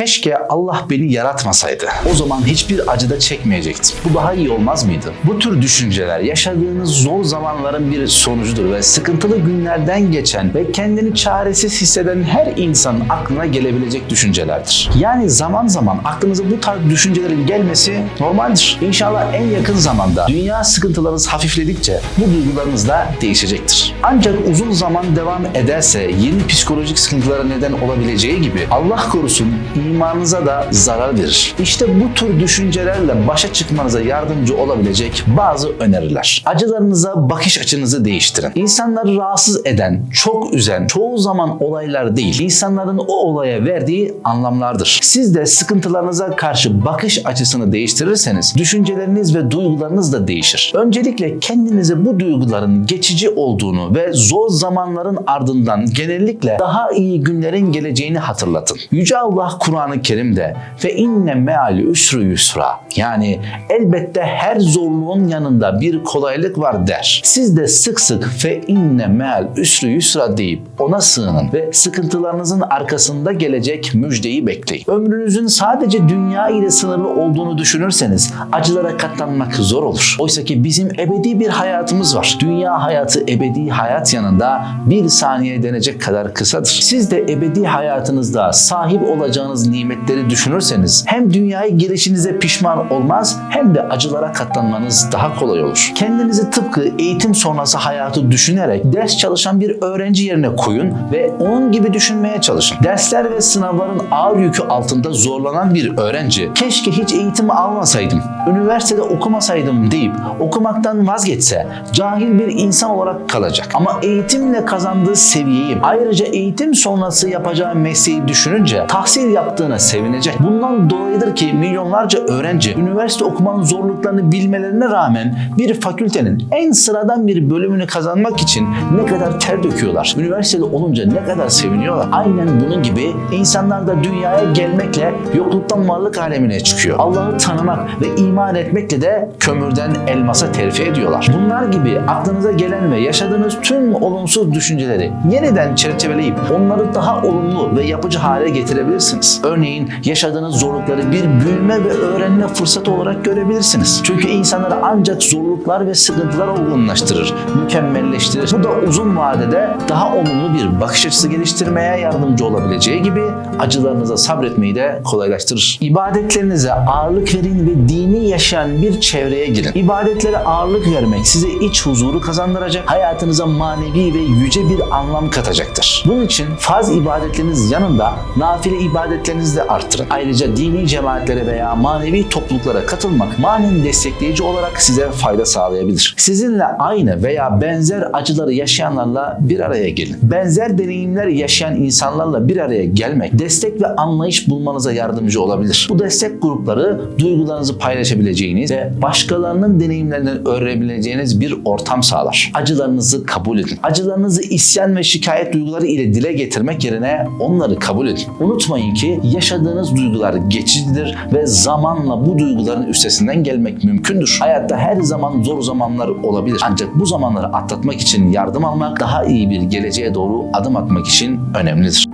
Keşke Allah beni yaratmasaydı. O zaman hiçbir acıda çekmeyecektim. Bu daha iyi olmaz mıydı? Bu tür düşünceler yaşadığınız zor zamanların bir sonucudur ve sıkıntılı günlerden geçen ve kendini çaresiz hisseden her insanın aklına gelebilecek düşüncelerdir. Yani zaman zaman aklınıza bu tarz düşüncelerin gelmesi normaldir. İnşallah en yakın zamanda dünya sıkıntılarınız hafifledikçe bu duygularınız da değişecektir. Ancak uzun zaman devam ederse yeni psikolojik sıkıntılara neden olabileceği gibi Allah korusun imanınıza da zarar verir. İşte bu tür düşüncelerle başa çıkmanıza yardımcı olabilecek bazı öneriler. Acılarınıza bakış açınızı değiştirin. İnsanları rahatsız eden, çok üzen, çoğu zaman olaylar değil, insanların o olaya verdiği anlamlardır. Siz de sıkıntılarınıza karşı bakış açısını değiştirirseniz düşünceleriniz ve duygularınız da değişir. Öncelikle kendinize bu duyguların geçici olduğunu ve zor zamanların ardından genellikle daha iyi günlerin geleceğini hatırlatın. Yüce Allah Kur'an-ı Kerim'de ve inne meali üsrü yusra yani elbette her zorluğun yanında bir kolaylık var der. Siz de sık sık ve inne meal üsrü yusra deyip ona sığının ve sıkıntılarınızın arkasında gelecek müjdeyi bekleyin. Ömrünüzün sadece dünya ile sınırlı olduğunu düşünürseniz acılara katlanmak zor olur. Oysa ki bizim ebedi bir hayatımız var. Dünya hayatı ebedi hayat yanında bir saniye denecek kadar kısadır. Siz de ebedi hayatınızda sahip olacağınız nimetleri düşünürseniz hem dünyaya girişinize pişman olmaz hem de acılara katlanmanız daha kolay olur. Kendinizi tıpkı eğitim sonrası hayatı düşünerek ders çalışan bir öğrenci yerine koyun ve onun gibi düşünmeye çalışın. Dersler ve sınavların ağır yükü altında zorlanan bir öğrenci keşke hiç eğitim almasaydım, üniversitede okumasaydım deyip okumaktan vazgeçse cahil bir insan olarak kalacak. Ama eğitimle kazandığı seviyeyi ayrıca eğitim sonrası yapacağı mesleği düşününce tahsil yaptığına sevinecek. Bundan dolayıdır ki milyonlarca öğrenci üniversite okumanın zorluklarını bilmelerine rağmen bir fakültenin en sıradan bir bölümünü kazanmak için ne kadar ter döküyorlar. Üniversitede olunca ne kadar seviniyorlar. Aynen bunun gibi insanlar da dünyaya gelmekle yokluktan varlık alemine çıkıyor. Allah'ı tanımak ve iman etmekle de kömürden elmasa terfi ediyorlar. Bunlar gibi aklınıza gelen ve yaşadığınız tüm olumsuz düşünceleri yeniden çerçeveleyip onları daha olumlu ve yapıcı hale getirebilirsiniz. Örneğin yaşadığınız zorlukları bir büyüme ve öğrenme fırsatı olarak görebilirsiniz. Çünkü insanları ancak zorluklar ve sıkıntılar olgunlaştırır, mükemmelleştirir. Bu da uzun vadede daha olumlu bir bakış açısı geliştirmeye yardımcı olabileceği gibi acılarınıza sabretmeyi de kolaylaştırır. İbadetlerinize ağırlık verin ve dini yaşayan bir çevreye girin. İbadetlere ağırlık vermek size iç huzuru kazandıracak, hayatınıza manevi ve yüce bir anlam katacaktır. Bunun için farz ibadetleriniz yanında nafile ibadetlerinizi de arttırın. Ayrıca dini cemaatlere veya manevi topluluklara katılmak manen destekleyici olarak size fayda sağlayabilir. Sizinle aynı veya benzer acıları yaşayanlarla bir araya gelin. Benzer deneyimler yaşayan insanlarla bir araya gelmek destek ve anlayış bulmanıza yardımcı olabilir. Bu destek grupları duygularınızı paylaşabileceğiniz ve başkalarının deneyimlerinden öğrenebileceğiniz bir ortam sağlar. Acılarınızı kabul edin. Acılarınızı isyan ve şikayet duyguları ile dile getirmek yerine onları kabul edin. Unutmayın ki yaşadığınız duygular geçicidir ve zamanla bu duyguların üstesinden gelmek mümkündür. Hayatta her zaman zor zamanlar olabilir. Ancak bu zamanları atlatmak için yardım almak daha iyi bir geleceğe doğru adım atmak için önemlidir.